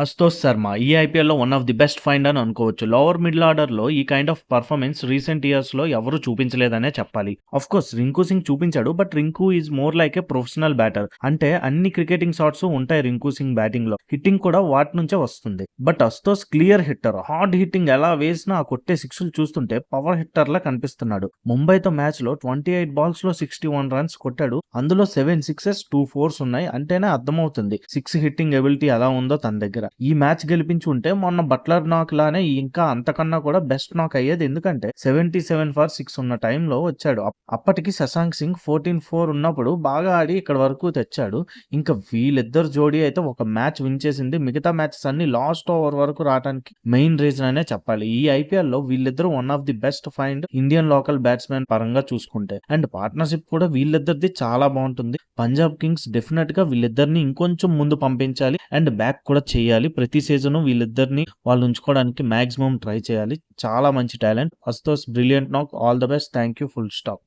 హస్తోస్ శర్మ ఈ ఐపీఎల్లో one of the best find అని అనుకోవచ్చు. లోవర్ మిడిల్ ఆర్డర్లో ఈ కైండ్ ఆఫ్ పర్ఫార్మెన్స్ రీసెంట్ ఇయర్స్లో ఎవరు చూపించలేదనే చెప్పాలి. అఫ్ కోర్స్ రింకు సింగ్ చూపించాడు but Rinku is more like a professional batter అంటే అన్ని క్రికెటింగ్ షాట్స్ ఉంటాయి రింకు సింగ్ బ్యాటింగ్లో. హిట్టింగ్ కూడా వాటి నుంచే వస్తుంది. But Ashutosh clear hitter hard hitting ఎలా వేసినా ఆ కొట్టే సిక్స్లు చూస్తుంటే పవర్ హిట్టర్ లా కనిపిస్తున్నాడు. ముంబైతో మ్యాచ్లో ట్వంటీ ఎయిట్ బాల్స్లో సిక్స్టీ వన్ రన్స్ కొట్టాడు. అందులో సెవెన్ సిక్సెస్ టూ ఫోర్స్ ఉన్నాయి. అంటేనే అర్థమవుతుంది. సిక్స్ హిట్టింగ్ ఎబిలిటీ ఎలా ఉందో తన దగ్గర. ఈ మ్యాచ్ గెలిపించి ఉంటే మొన్న బట్లర్ నాక్ లానే ఇంకా అంతకన్నా కూడా బెస్ట్ నాక్ అయ్యేది. ఎందుకంటే సెవెంటీ సెవెన్ ఫర్ సిక్స్ ఉన్న టైంలో వచ్చాడు. అప్పటికి శశాంక్ సింగ్ ఫోర్టీన్ ఫోర్ ఉన్నప్పుడు బాగా ఆడి ఇక్కడ వరకు తెచ్చాడు. ఇంకా వీళ్ళిద్దరు జోడీ అయితే ఒక మ్యాచ్ విన్ చేసింది. మిగతా మ్యాచెస్ అన్ని లాస్ట్ ఓవర్ వరకు రావడానికి మెయిన్ రీజన్ అనే చెప్పాలి. ఈ ఐపీఎల్లో వీళ్ళిద్దరు one of the best find Indian local batsmen పరంగా చూసుకుంటే. అండ్ పార్ట్నర్షిప్ కూడా వీళ్ళిద్దరిది చాలా బాగుంటుంది. పంజాబ్ కింగ్స్ డెఫినెట్గా వీళ్ళిద్దరిని ఇంకొంచెం ముందు పంపించాలి అండ్ బ్యాక్ కూడా చేయాలి. ప్రతి సీజన్ వీళ్ళిద్దరిని వాళ్ళు ఉంచుకోవడానికి మాక్సిమం ట్రై చేయాలి. చాలా మంచి talent. Ashutosh brilliant knock all the best. Thank you. Full stop.